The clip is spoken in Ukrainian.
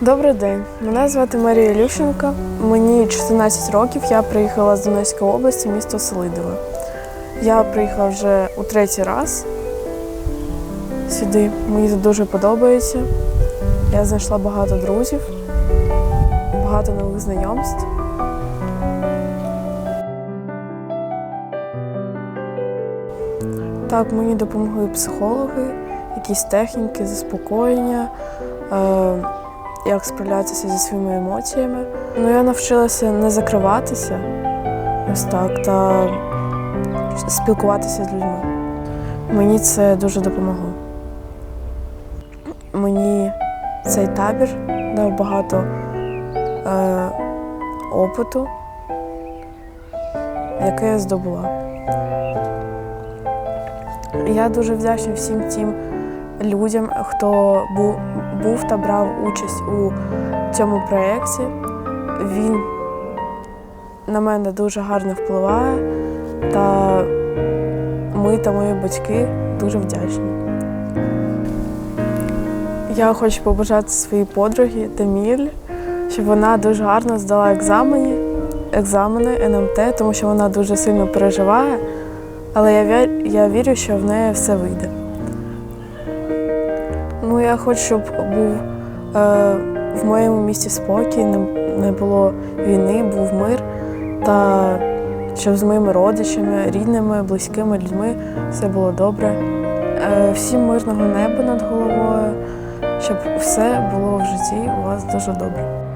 Добрий день, мене звати Марія Люшенко. Мені 14 років. Я приїхала з Донецької області, місто Селидове. Я приїхала вже у третій раз сюди. Мені тут дуже подобається. Я знайшла багато друзів, багато нових знайомств. Так, мені допомогли психологи, якісь техніки, заспокоєння. Е, як справлятися зі своїми емоціями. Ну, я навчилася не закриватися ось так та спілкуватися з людьми. Мені це дуже допомогло. Мені цей табір дав багато е, опиту, яке я здобула. Я дуже вдячна всім тим людям, хто був, був та брав участь у цьому проєкті. Він на мене дуже гарно впливає, та ми та мої батьки дуже вдячні. Я хочу побажати своїй подругі Таміль, щоб вона дуже гарно здала екзамені, екзамени НМТ, тому що вона дуже сильно переживає, але я вірю, що в неї все вийде. Ну, я хочу, щоб був е, в моєму місті спокій, не, не було війни, був мир, та щоб з моїми родичами, рідними, близькими людьми все було добре. Е, всім мирного неба над головою, щоб все було в житті у вас дуже добре.